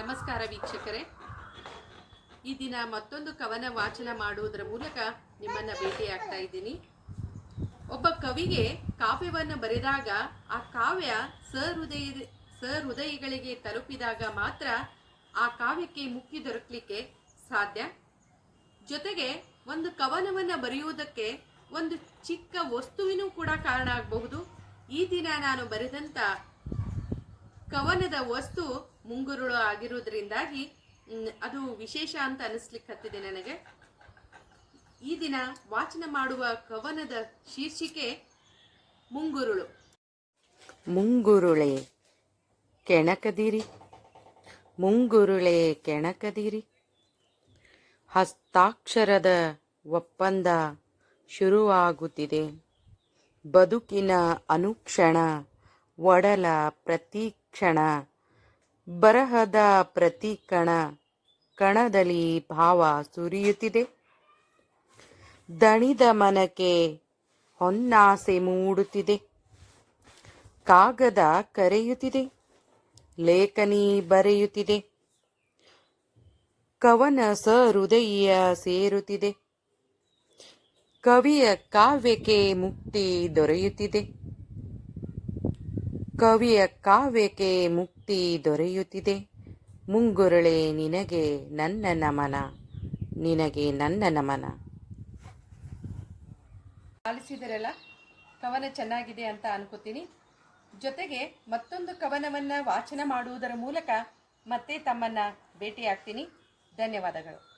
ನಮಸ್ಕಾರ ವೀಕ್ಷಕರೇ. ಈ ದಿನ ಮತ್ತೊಂದು ಕವನ ವಾಚನ ಮಾಡುವುದರ ಮೂಲಕ ನಿಮ್ಮನ್ನ ಭೇಟಿಯಾಗ್ತಾ ಇದ್ದೀನಿ. ಒಬ್ಬ ಕವಿಗೆ ಕಾವ್ಯವನ್ನು ಬರೆದಾಗ ಆ ಕಾವ್ಯ ಸಹೃದಯ, ಸಹೃದಯಗಳಿಗೆ ತಲುಪಿದಾಗ ಮಾತ್ರ ಆ ಕಾವ್ಯಕ್ಕೆ ಮುಕ್ತಿ ದೊರಕಲಿಕ್ಕೆ ಸಾಧ್ಯ. ಜೊತೆಗೆ ಒಂದು ಕವನವನ್ನು ಬರೆಯುವುದಕ್ಕೆ ಒಂದು ಚಿಕ್ಕ ವಸ್ತುವಿನೂ ಕೂಡ ಕಾರಣ ಆಗಬಹುದು. ಈ ದಿನ ನಾನು ಬರೆದಂತ ಕವನದ ವಸ್ತು ಮುಂಗುರುಳು ಆಗಿರುವುದರಿಂದಾಗಿ ಅದು ವಿಶೇಷ ಅಂತ ಅನಿಸ್ಲಿಕ್ಕೆ ಹತ್ತಿದೆ ನನಗೆ. ಈ ದಿನ ವಾಚನ ಮಾಡುವ ಕವನದ ಶೀರ್ಷಿಕೆ ಮುಂಗುರುಳು. ಮುಂಗುರುಳೆ ಕೆಣಕದಿರಿ ಮುಂಗುರುಳೆ ಕೆಣಕದಿರಿ. ಹಸ್ತಾಕ್ಷರದ ಒಪ್ಪಂದ ಶುರುವಾಗುತ್ತಿದೆ. ಬದುಕಿನ ಅನುಕ್ಷಣ, ಒಡಲ ಪ್ರತಿಕ್ಷಣ ಬರಹದ ಪ್ರತಿ ಕಣ ಕಣದಲ್ಲಿ ಭಾವ ಸುರಿಯುತ್ತಿದೆ. ದಣಿದ ಮನಕ್ಕೆ ಹೊನ್ನಾಸೆ ಮೂಡುತ್ತಿದೆ. ಕಾಗದ ಕರೆಯುತ್ತಿದೆ, ಲೇಖನಿ ಬರೆಯುತ್ತಿದೆ. ಕವನ ಸಹೃದಯ ಸೇರುತ್ತಿದೆ. ಕವಿಯ ಕಾವ್ಯಕ್ಕೆ ಮುಕ್ತಿ ದೊರೆಯುತ್ತಿದೆ. ಕವಿಯ ಕಾವ್ಯಕ್ಕೆ ಮುಕ್ತಿ ದೊರೆಯುತ್ತಿದೆ. ಮುಂಗುರುಳೆ, ನಿನಗೆ ನನ್ನ ನಮನ. ನಿನಗೆ ನನ್ನ ನಮನ. ಆಲಿಸಿದರಲ್ಲ, ಕವನ ಚೆನ್ನಾಗಿದೆ ಅಂತ ಅನ್ಕೋತೀನಿ. ಜೊತೆಗೆ ಮತ್ತೊಂದು ಕವನವನ್ನು ವಾಚನ ಮಾಡುವುದರ ಮೂಲಕ ಮತ್ತೆ ತಮ್ಮನ್ನ ಭೇಟಿಯಾಗ್ತೀನಿ. ಧನ್ಯವಾದಗಳು.